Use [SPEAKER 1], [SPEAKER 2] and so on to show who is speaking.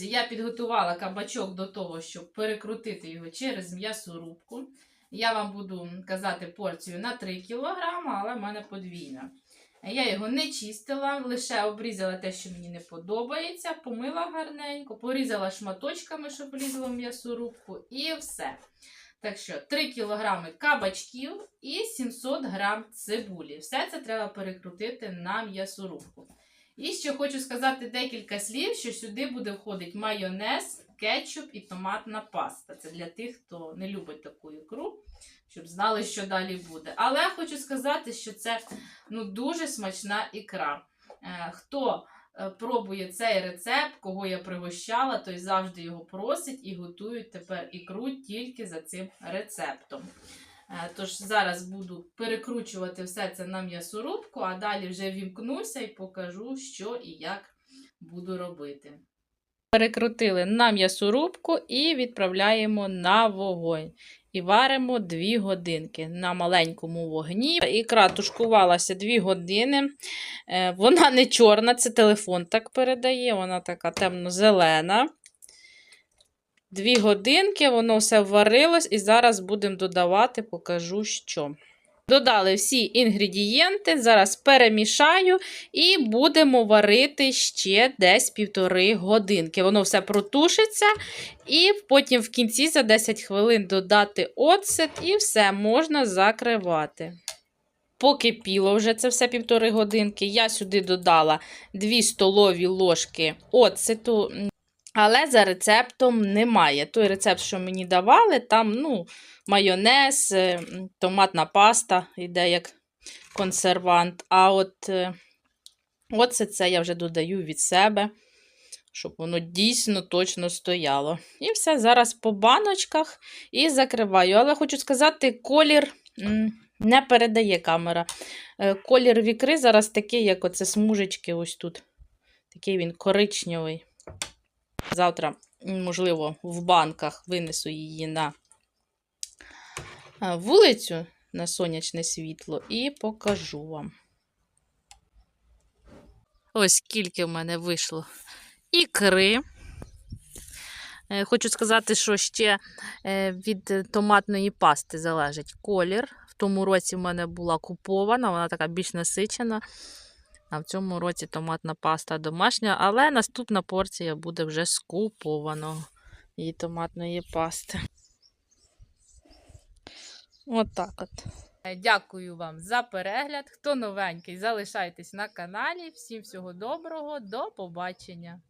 [SPEAKER 1] Я підготувала кабачок до того, щоб перекрутити його через м'ясорубку. Я вам буду казати порцію на 3 кг, але в мене подвійна. Я його не чистила, лише обрізала те, що мені не подобається, помила гарненько, порізала шматочками, щоб влізло в м'ясорубку, і все. Так що 3 кг кабачків і 700 г цибулі. Все це треба перекрутити на м'ясорубку. І ще хочу сказати декілька слів, що сюди буде входити майонез, кетчуп і томатна паста. Це для тих, хто не любить таку ікру, щоб знали, що далі буде. Але хочу сказати, що це ну, дуже смачна ікра. Е, хто е, пробує цей рецепт, кого я пригощала, той завжди його просить і готують тепер ікру тільки за цим рецептом. Е, Тож зараз буду перекручувати все це на м'ясорубку, а далі вже вімкнуся і покажу, що і як буду робити. Перекрутили на м'ясорубку і відправляємо на вогонь. І варимо 2 годинки на маленькому вогні. Ікра тушкувалася 2 години. Е, Вона не чорна, це телефон так передає, вона така темно-зелена. Дві годинки, воно все варилось, і зараз будемо додавати, покажу що. Додали всі інгредієнти, зараз перемішаю і будемо варити ще десь півтори годинки. Воно все протушиться, і потім в кінці за 10 хвилин додати оцет, і все можна закривати. Покипіло вже це все півтори годинки. Я сюди додала 2 столові ложки оцету. Але за рецептом немає. Той рецепт, що мені давали, там ну, майонез, е, томатна паста йде як консервант. А от оце це я вже додаю від себе, щоб воно дійсно точно стояло. І все, зараз по баночках і закриваю. Але хочу сказати, колір не передає камера. Е, Колір вікри зараз такий, як оце смужечки ось тут. Такий він коричневий. Завтра, можливо, в банках винесу її на е, вулицю на сонячне світло і покажу вам. Ось скільки в мене вийшло ікри. Е, Хочу сказати, що ще е, від томатної пасти залежить колір. В тому році в мене була купована, вона така більш насичена. А в цьому році томатна паста домашня, але наступна порція буде вже з її томатної пасти. Отак от. Дякую вам за перегляд. Хто новенький, залишайтесь на каналі. Всім всього доброго, до побачення!